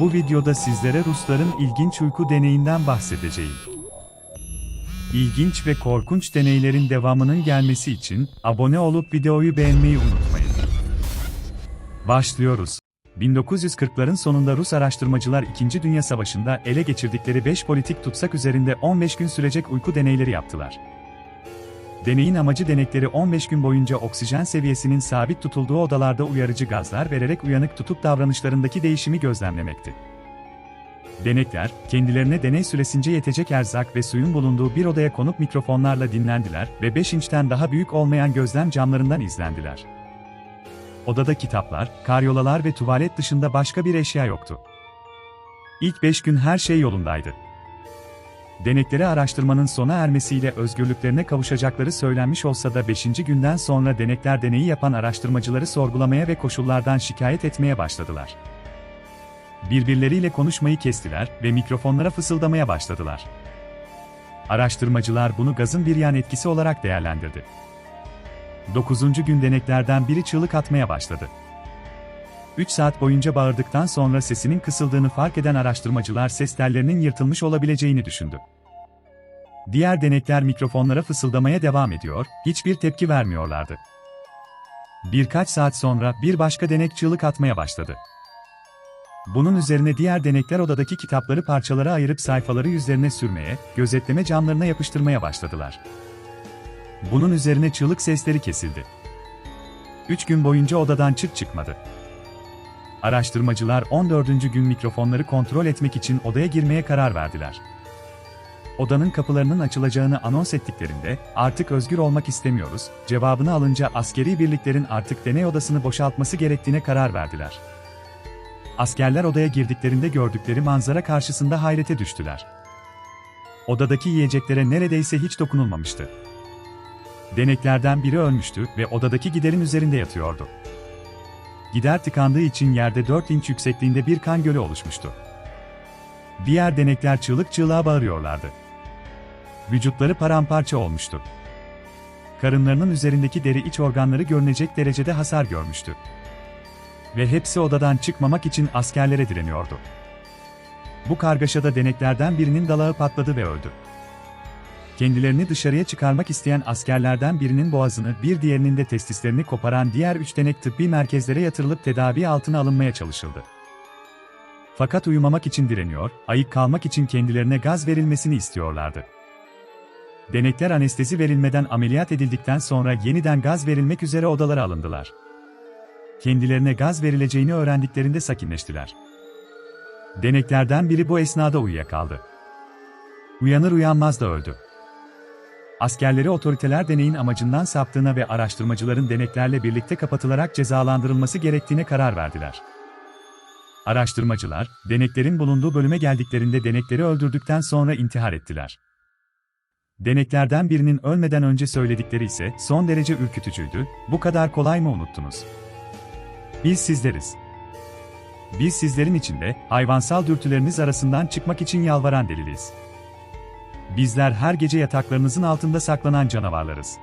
Bu videoda sizlere Rusların ilginç uyku deneyinden bahsedeceğim. İlginç ve korkunç deneylerin devamının gelmesi için abone olup videoyu beğenmeyi unutmayın. Başlıyoruz. 1940'ların sonunda Rus araştırmacılar 2. Dünya Savaşı'nda ele geçirdikleri 5 politik tutsak üzerinde 15 gün sürecek uyku deneyleri yaptılar. Deneyin amacı denekleri 15 gün boyunca oksijen seviyesinin sabit tutulduğu odalarda uyarıcı gazlar vererek uyanık tutup davranışlarındaki değişimi gözlemlemekti. Denekler, kendilerine deney süresince yetecek erzak ve suyun bulunduğu bir odaya konup mikrofonlarla dinlendiler ve 5 inçten daha büyük olmayan gözlem camlarından izlendiler. Odada kitaplar, karyolalar ve tuvalet dışında başka bir eşya yoktu. İlk 5 gün her şey yolundaydı. Denekleri araştırmanın sona ermesiyle özgürlüklerine kavuşacakları söylenmiş olsa da 5. günden sonra denekler deneyi yapan araştırmacıları sorgulamaya ve koşullardan şikayet etmeye başladılar. Birbirleriyle konuşmayı kestiler ve mikrofonlara fısıldamaya başladılar. Araştırmacılar bunu gazın bir yan etkisi olarak değerlendirdi. 9. gün deneklerden biri çığlık atmaya başladı. 3 saat boyunca bağırdıktan sonra sesinin kısıldığını fark eden araştırmacılar ses tellerinin yırtılmış olabileceğini düşündü. Diğer denekler mikrofonlara fısıldamaya devam ediyor, hiçbir tepki vermiyorlardı. Birkaç saat sonra bir başka denek çığlık atmaya başladı. Bunun üzerine diğer denekler odadaki kitapları parçalara ayırıp sayfaları yüzlerine sürmeye, gözetleme camlarına yapıştırmaya başladılar. Bunun üzerine çığlık sesleri kesildi. Üç gün boyunca odadan çıt çıkmadı. Araştırmacılar 14. gün mikrofonları kontrol etmek için odaya girmeye karar verdiler. Odanın kapılarının açılacağını anons ettiklerinde, artık özgür olmak istemiyoruz, cevabını alınca askeri birliklerin artık deney odasını boşaltması gerektiğine karar verdiler. Askerler odaya girdiklerinde gördükleri manzara karşısında hayrete düştüler. Odadaki yiyeceklere neredeyse hiç dokunulmamıştı. Deneklerden biri ölmüştü ve odadaki giderin üzerinde yatıyordu. Gider tıkandığı için yerde 4 inç yüksekliğinde bir kan gölü oluşmuştu. Diğer denekler çığlık çığlığa bağırıyorlardı. Vücutları paramparça olmuştu. Karınlarının üzerindeki deri iç organları görünecek derecede hasar görmüştü. Ve hepsi odadan çıkmamak için askerlere direniyordu. Bu kargaşada deneklerden birinin dalağı patladı ve öldü. Kendilerini dışarıya çıkarmak isteyen askerlerden birinin boğazını, bir diğerinin de testislerini koparan diğer üç denek tıbbi merkezlere yatırılıp tedavi altına alınmaya çalışıldı. Fakat uyumamak için direniyor, ayık kalmak için kendilerine gaz verilmesini istiyorlardı. Denekler anestezi verilmeden ameliyat edildikten sonra yeniden gaz verilmek üzere odalara alındılar. Kendilerine gaz verileceğini öğrendiklerinde sakinleştiler. Deneklerden biri bu esnada uyuyakaldı. Uyanır uyanmaz da öldü. Askerleri otoriteler deneyin amacından saptığına ve araştırmacıların deneklerle birlikte kapatılarak cezalandırılması gerektiğine karar verdiler. Araştırmacılar, deneklerin bulunduğu bölüme geldiklerinde denekleri öldürdükten sonra intihar ettiler. Deneklerden birinin ölmeden önce söyledikleri ise son derece ürkütücüydü, bu kadar kolay mı unuttunuz? Biz sizleriz. Biz sizlerin içinde, hayvansal dürtüleriniz arasından çıkmak için yalvaran deliliz. Bizler her gece yataklarınızın altında saklanan canavarlarız.